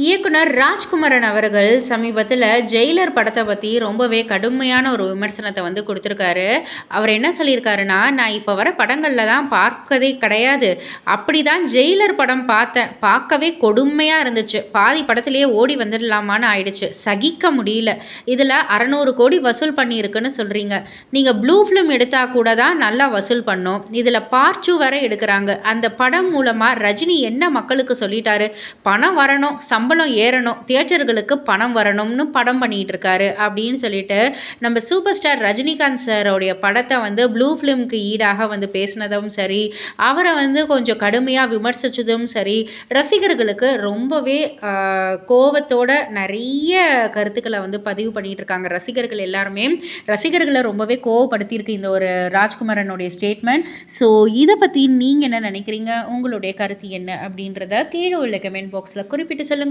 இயக்குனர் ராஜ்குமரன் அவர்கள் சமீபத்தில் ஜெயிலர் படத்தை பற்றி ரொம்பவே கடுமையான ஒரு விமர்சனத்தை வந்து கொடுத்துருக்காரு. அவர் என்ன சொல்லியிருக்காருன்னா நான் இப்போ வர படங்களில் தான் பார்க்கதே கிடையாது. அப்படி தான் ஜெயிலர் படம் பார்த்தேன். பார்க்கவே கொடுமையாக இருந்துச்சு. பாதி படத்துலேயே ஓடி வந்துடலாமான்னு ஆயிடுச்சு. சகிக்க முடியல. இதில் அறநூறு கோடி வசூல் பண்ணியிருக்குன்னு சொல்கிறீங்க நீங்கள் ப்ளூ ஃபிலிம் எடுத்தால் கூட தான் நல்லா வசூல் பண்ணோம். இதில் பார்ட் டூ வரை எடுக்கிறாங்க. அந்த படம் மூலமாக ரஜினி என்ன மக்களுக்கு சொல்லிட்டாரு? பணம் வரணும் சம்பளம் ஏறணும் தியேட்டர்களுக்கு பணம் வரணும்னு படம் பண்ணிகிட்டு இருக்காரு அப்படின்னு சொல்லிட்டு நம்ம சூப்பர் ஸ்டார் ரஜினிகாந்த் சாரோடைய படத்தை வந்து ப்ளூ ஃபிலிம்க்கு ஈடாக வந்து பேசினதும் சரி அவரை வந்து கொஞ்சம் கடுமையாக விமர்சித்ததும் சரி ரசிகர்களுக்கு ரொம்பவே கோபத்தோட நிறைய கருத்துக்களை வந்து பதிவு பண்ணிகிட்டு இருக்காங்க ரசிகர்கள் எல்லாருமே. ரசிகர்களை ரொம்பவே கோவப்படுத்தியிருக்கு இந்த ஒரு ராஜ்குமாரனுடைய ஸ்டேட்மெண்ட் ஸோ இதை பற்றி நீங்கள் என்ன நினைக்கிறீங்க? உங்களுடைய கருத்து என்ன அப்படின்றத கீழே உள்ள கமெண்ட் பாக்ஸில் குறிப்பிட்டு சொல்லுங்கள்